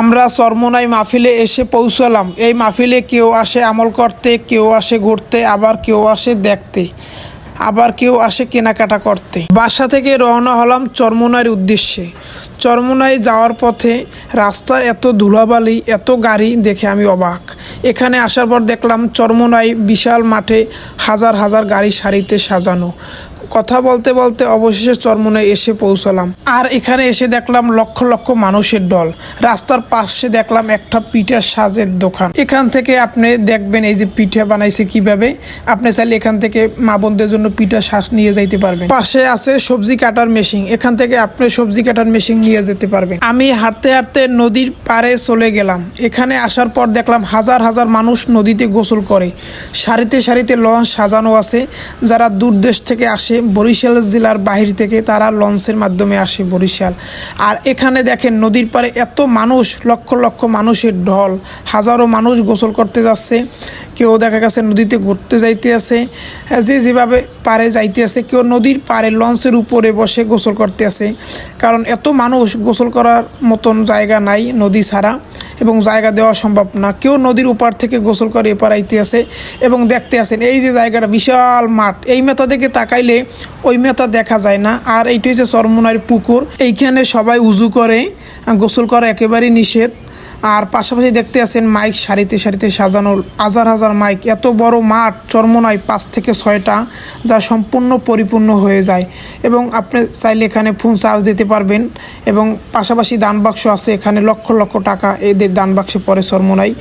আমরা চরমোনাই মাহফিলে এসে পৌঁছালাম। এই মাহফিলে কেউ আসে আমল করতে, কেউ আসে ঘুরতে, আবার কেউ আসে দেখতে, আবার কেউ আসে কেনাকাটা করতে। বাসা থেকে রওনা হলাম চরমোনাইয়ের উদ্দেশ্যে। চরমোনাই যাওয়ার পথে রাস্তা এত ধুলাবালি, এত গাড়ি দেখে আমি অবাক। এখানে আসার পর দেখলাম চরমোনাই বিশাল মাঠে হাজার হাজার গাড়ি সারিতে সাজানো। কথা বলতে বলতে অবশেষে চরমনে এসে পৌঁছালাম। আর এখানে এসে দেখলাম লক্ষ লক্ষ মানুষের দল। রাস্তার পাশে দেখলাম একটা পিঠার সাজের দোকান। এখান থেকে আপনি দেখবেন এই যে পিঠা বানাইছে কীভাবে। আপনি চাইলে এখান থেকে মা বোনদের জন্য পিঠা শ্বাস নিয়ে যাইতে পারবেন। পাশে আছে সবজি কাটার মেশিন। এখান থেকে আপনি সবজি কাটার মেশিন নিয়ে যেতে পারবেন। আমি হাঁটতে হাঁটতে নদীর পাড়ে চলে গেলাম। এখানে আসার পর দেখলাম হাজার হাজার মানুষ নদীতে গোসল করে। সারিতে সারিতে লঞ্চ সাজানো আছে। যারা দূর দেশ থেকে আসে বরিশাল জেলার বাহির থেকে তারা লঞ্চের মাধ্যমে আসে বরিশাল। আর এখানে দেখেন নদীর পারে এত মানুষ, লক্ষ লক্ষ মানুষের ঢল। হাজারো মানুষ গোসল করতে যাচ্ছে। কেউ দেখা গেছে নদীতে ঘুরতে যাইতে আছে। যে যেভাবে পারে যাইতে আছে, কেউ নদীর পাড়ে লঞ্চের উপরে বসে গোসল করতে আছে। কারণ এত মানুষ গোসল করার মতন জায়গা নাই নদী ছাড়া। এবং জায়গা দেওয়া সম্ভব না। কেউ নদীর উপার থেকে গোসল করে এপার আইতে আসে এবং দেখতে আসেন এই যে জায়গাটা বিশাল মাঠ, এই মেতা দিকে তাকাইলে ওই মেতা দেখা যায় না। আর এইটি হচ্ছে চরমোনার পুকুর, এইখানে সবাই উজু করে, গোসল করা একেবারেই নিষেধ। আর পাশাপাশি দেখতে আছেন মাইক সারিতে সারিতে সাজানো হাজার হাজার মাইক। এত বড় মাঠ চর্মনায় পাঁচ থেকে ছয়টা, যা সম্পূর্ণ পরিপূর্ণ হয়ে যায়। এবং আপনি চাইলে এখানে ফোন চার্জ দিতে পারবেন এবং পাশাপাশি দান বাক্স আছে, এখানে লক্ষ লক্ষ টাকা এদের দান বাক্সে পড়ে চরমোনাই।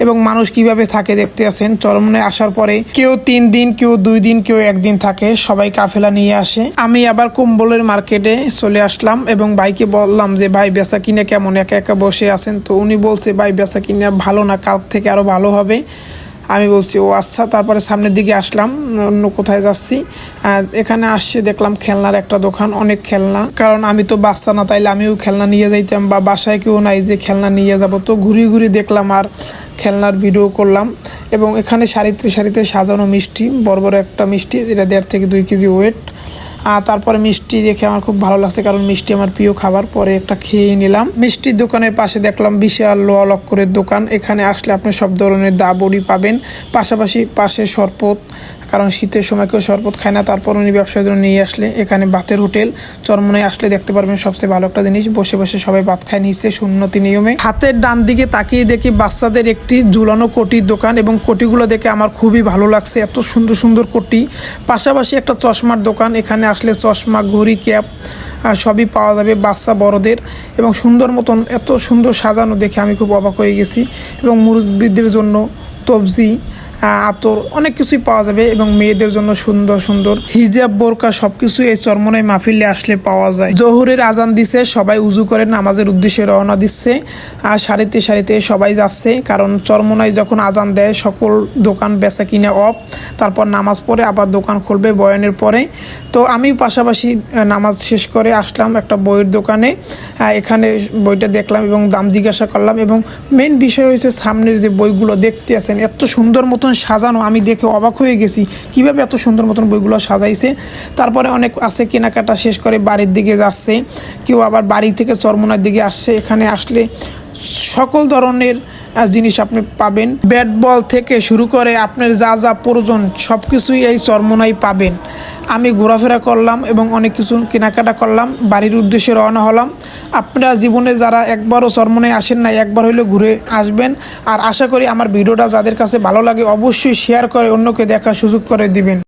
এবং মানুষ কীভাবে থাকে দেখতে আছেন চরমোনায় আসার পরে কেউ তিন দিন, কেউ দুই দিন, কেউ একদিন থাকে, সবাই কাফেলা নিয়ে আসে। আমি আবার কুম্বলের মার্কেটে চলে আসলাম এবং ভাইকে বললাম যে, ভাই, বেচা কিনে কেমন? একা একা বসে আছেন? তো উনি বলছে, ভাই, বেচা কিনে ভালো না, কাল থেকে আরও ভালো হবে। আমি বলছি, ও আচ্ছা তারপরে সামনের দিকে আসলাম, অন্য কোথায় যাচ্ছি। এখানে আসছে, দেখলাম খেলনার একটা দোকান, অনেক খেলনা। কারণ আমি তো বাচ্চা না, তাইলে আমিও খেলনা নিয়ে যাইতাম বা বাসায় কেউ নাই যে খেলনা নিয়ে যাব। তো ঘুরিয়ে ঘুরিয়ে দেখলাম আর খেলনার ভিডিও করলাম এবং এখানে সারিতে সারিতে সাজানো মিষ্টি, বড় বড় একটা মিষ্টি, এটা দেড় থেকে দুই কেজি ওয়েট। তারপরে মিষ্টি দেখে আমার খুব ভালো লাগছে, কারণ মিষ্টি আমার প্রিয় খাবার। পরে একটা খেয়ে নিলাম। মিষ্টির দোকানের পাশে দেখলাম বিশাল লোয়া লক্করের দোকান। এখানে আসলে আপনি সব ধরনের দাবড়ি পাবেন। পাশাপাশি পাশে শরবত কারণ শীতের সময় কেউ শরবত খায় না, তারপর উনি ব্যবসার জন্য নিয়ে আসলে এখানে বাতের হোটেল। চরমনায় আসলে দেখতে পারবেন সবচেয়ে ভালো একটা জিনিস, বসে বসে সবাই ভাত খায় নিচ্ছে সুন্নতি নিয়মে। হাতের ডান দিকে তাকিয়ে দেখি বাচ্চাদের একটি ঝুলানো কোটির দোকান এবং কোটিগুলো দেখে আমার খুবই ভালো লাগছে, এত সুন্দর সুন্দর কোটি। পাশাপাশি একটা চশমার দোকান, এখানে আসলে চশমা, ঘড়ি, ক্যাপ সবই পাওয়া যাবে বাচ্চা বড়দের। এবং সুন্দর মতন এত সুন্দর সাজানো দেখে আমি খুব অবাক হয়ে গেছি। এবং মুরব্বীদের জন্য তবজি আতর অনেক কিছুই পাওয়া যাবে এবং মেয়েদের জন্য সুন্দর সুন্দর হিজাব, বোরকা সবকিছু এই চরমনায় মাহফিলে আসলে পাওয়া যায়। জহুরের আজান দিছে, সবাই উজু করে নামাজের উদ্দেশ্যে রওনা দিচ্ছে আর সারিতে সারিতে সবাই যাচ্ছে কারণ চরমনায় যখন আজান দেয়, সকল দোকান বেচা কিনে অফ, তারপর নামাজ পড়ে আবার দোকান খুলবে বয়ানের পরে। তো আমি পাশাপাশি নামাজ শেষ করে আসলাম একটা বইয়ের দোকানে এখানে বইটা দেখলাম এবং দাম জিজ্ঞাসা করলাম এবং মেন বিষয় হয়েছে সামনের যে বইগুলো দেখতে আছেন, এত সুন্দর মতন সাজানো, আমি দেখে অবাক হয়ে গেছি। কীভাবে এত সুন্দর মতন বইগুলো সাজাইছে? তারপরে অনেক আছে, কেনাকাটা শেষ করে বাড়ির দিকে যাচ্ছে। কেউ আবার বাড়ি থেকে চরমোনার দিকে আসছে, এখানে আসলে সকল ধরনের জিনিস আপনি পাবেন। ব্যাট বল থেকে শুরু করে আপনার যা যা প্রয়োজন সব কিছুই এই চরমনাই পাবেন। আমি ঘোরাফেরা করলাম এবং অনেক কিছু কেনাকাটা করলাম, বাড়ির উদ্দেশ্যে রওনা হলাম। আপনারা জীবনে যারা একবারও চরমনায় আসেন না একবার হইলে ঘুরে আসবেন। আর আশা করি আমার ভিডিওটা যাদের কাছে ভালো লাগে, অবশ্যই শেয়ার করে অন্যকে দেখার সুযোগ করে দিবেন।